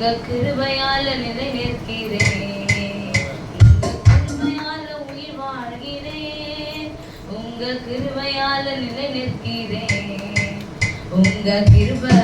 உங்க கிருபையால நிலை நிற்கிறேன் உங்க கிருபையால உயிர் வாழ்கிறேன். உங்க கிருபையால நிலை நிற்கிறேன் உங்க கிருபை